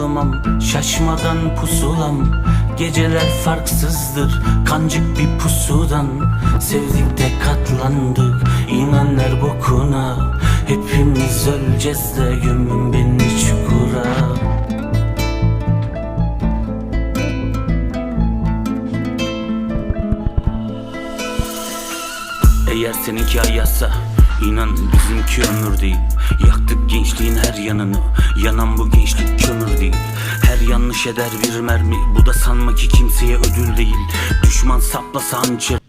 Kalamam şaşmadan pusulam. Geceler farksızdır kancık bir pusudan. Sevdik de katlandık inan ver bokuna. Hepimiz öleceğiz de gömün beni çukura. Eğer seninki ayazsa inan bizimki ömür değil. Yaktık gençliğin her yanını Yanan bu gençlik kömür değil. Her yanlış eder bir mermi Bu da sanma ki kimseye ödül değil. Düşman saplasa hançer